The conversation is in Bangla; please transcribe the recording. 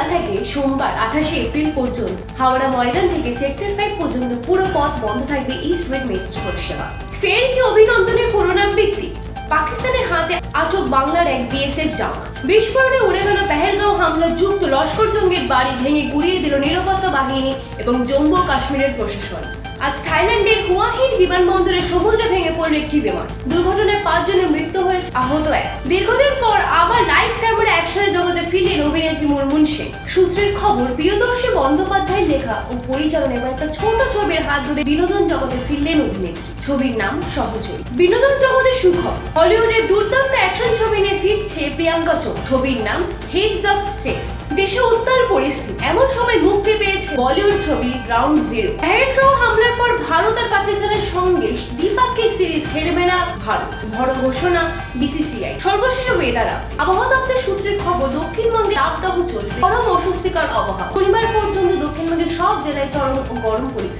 আগামীকাল থেকে সোমবার আঠাশে এপ্রিল পর্যন্ত হাওড়া ময়দান থেকে সেক্টর ফাইভ পর্যন্ত পুরো পথ বন্ধ থাকবে ইস্ট ওয়েস্ট মেট্রো পরিষেবা। ফের কি অভিনন্দনের পুনরাবৃত্তি পাকিস্তানের হাতে আটক বাংলার এক বিএসএফ জওয়ান বিস্ফোরণে উড়ে গেল পেহেলগাঁও হামলা, যুক্ত লস্কর জঙ্গির বাড়ি ভেঙে গুড়িয়ে দিল নিরাপত্তা বাহিনী এবং জম্মু কাশ্মীরের প্রশাসন। আজ থাইল্যান্ডের হুয়াহিন বিমানবন্দরে সমুদ্রে ভেঙে পড়ল একটি বিমান। দুর্ঘটনায় পাঁচজনের মৃত্যু হয়েছে, আহত এক। দীর্ঘদিন পর আবার লাইট ক্যামেরা অ্যাকশনে জগতে সেন সূত্রের খবর, প্রিয়দর্শী বন্দ্যোপাধ্যায়ের লেখা ও পরিচালনায় এবার একটা ছোট ছবির হাত ধরে বিনোদন জগতে ফিরলেন অভিনেত্রী। ছবির নাম সহচরী। বিনোদন জগতে সুখবর। হলিউডের দুর্দান্ত অ্যাকশন ছবি নিয়ে ফিরছে প্রিয়াঙ্কা চোপ ছবির নাম হেডস অফ সেক্স দেশে উত্তাল পরিস্থিতি। এমন সময় মুক্তি পেয়েছে বলিউড ছবি গ্রাউন্ড জিরো হামলা হামলার সিরিজ না ভারত। বড় ঘোষণা বিসিসিআই। সর্বশেষ বেদারা আবহাওয়া দপ্তর সূত্রের খবর, দক্ষিণবঙ্গে আবদাহ চলবে। গরম অস্বস্তিকর আবহাওয়া। শনিবার পর্যন্ত দক্ষিণবঙ্গের সব জেলায় চরম ও গরম পরিস্থিতি